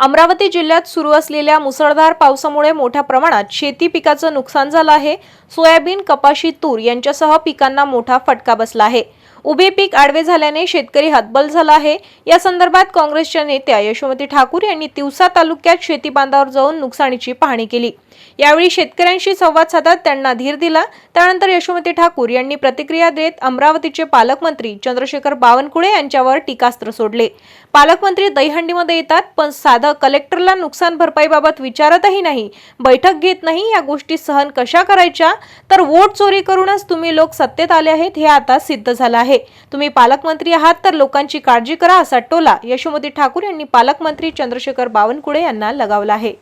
अमरावती जिल्ह्यात सुरू असलेल्या मुसळधार पावसामुळे मोठ्या प्रमाणात शेती पिकाचं नुकसान झालं आहे. सोयाबीन कपाशी तूर यांच्यासह पिकांना मोठा फटका बसला आहे. उभे पीक आडवे झाल्याने शेतकरी हतबल झाला आहे. या संदर्भात काँग्रेसच्या नेत्या यशोमती ठाकूर यांनी तिवसा तालुक्यात शेती बांधावर जाऊन नुकसानीची पाहणी केली. यावेळी शेतकऱ्यांशी संवाद साधत त्यांना धीर दिला. त्यानंतर यशोमती ठाकूर यांनी प्रतिक्रिया देत अमरावतीचे पालकमंत्री चंद्रशेखर बावनकुळे यांच्यावर टीकास्त्र सोडले. पालकमंत्री दहीहंडीमध्ये येतात पण साधं कलेक्टरला नुकसान भरपाईबाबत विचारतही नाही. बैठक घेत नाही या गोष्टी सहन कशा करायच्या? तर वोट चोरी करूनच तुम्ही लोक सत्तेत आले आहेत हे आता सिद्ध झालं आहे. तुम्ही पालकमंत्री आहात तर लोकांची काळजी करा असा टोला यशोमती ठाकूर यांनी पालकमंत्री चंद्रशेखर बावनकुळे यांना लगावला आहे.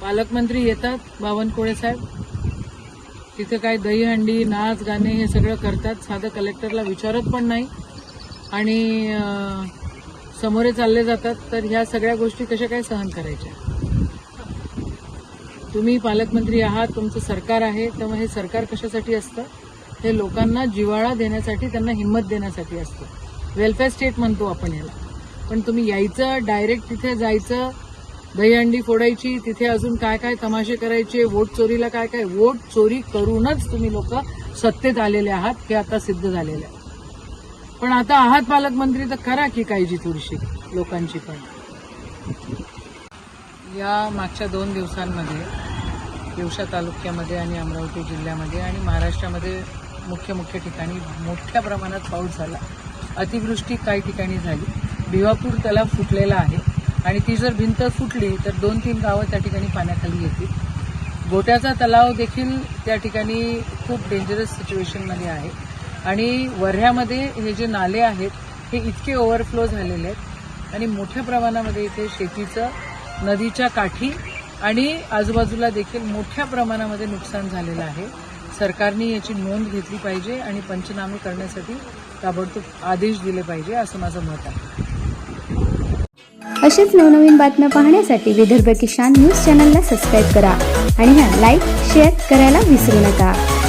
पालकमंत्री येतात बावनकुळे साहेब. तिथे काय दहीहंडी नाच गाणे हे सगळं करतात. साधं कलेक्टरला विचारत पण नाही. आणि समोरे चालले जातात. तर ह्या सगळ्या गोष्टी कशा काय सहन करायच्या? तुम्ही पालकमंत्री आहात तुमचं सरकार आहे. तेव्हा हे सरकार कशासाठी असतं? हे लोकांना जिव्हाळा देण्यासाठी त्यांना हिंमत देण्यासाठी असतं. वेलफेअर स्टेट म्हणतो आपण याला. पण तुम्ही यायचं डायरेक्ट तिथे जायचं दहीहंडी फोडायची तिथे अजून काय काय तमाशे करायचे वोट चोरीला काय काय वोट चोरी करूनच तुम्ही लोक सत्तेत आलेले आहात हे आता सिद्ध झालेलं आहे. पण आता आहात पालकमंत्री तर करा की काळजी थोडीशी लोकांची पण. या मागच्या दोन दिवसांमध्ये दिवसा तालुक्यामध्ये आणि अमरावती जिल्ह्यामध्ये आणि महाराष्ट्रामध्ये मुख्य मुख्य ठिकाणी मोठ्या प्रमाणात पाऊस झाला. अतिवृष्टी काही ठिकाणी झाली. भिवापूर तलाव फुटलेला आहे. आणि ती जर भिंत फुटली तर दोन तीन गावं त्या ठिकाणी पाण्याखाली येतील. गोट्याचा तलाव देखील त्या ठिकाणी खूप डेंजरस सिच्युएशनमध्ये आहे. आणि वर्ह्यामध्ये हे जे नाले आहेत हे इतके ओव्हरफ्लो झालेले आहेत. आणि मोठ्या प्रमाणामध्ये इथे शेतीचं नदीच्या काठी आणि आजूबाजूला देखील मोठ्या प्रमाणामध्ये नुकसान झालेलं आहे. सरकारने याची नोंद घेतली पाहिजे आणि पंचनामे करण्यासाठी ताबडतोब आदेश दिले पाहिजे असं माझं मत आहे. अशीच नवनवीन बातम्या पाहण्यासाठी विदर्भ किसान न्यूज चॅनलला सबस्क्राईब करा आणि हां लाईक शेअर करायला विसरू नका.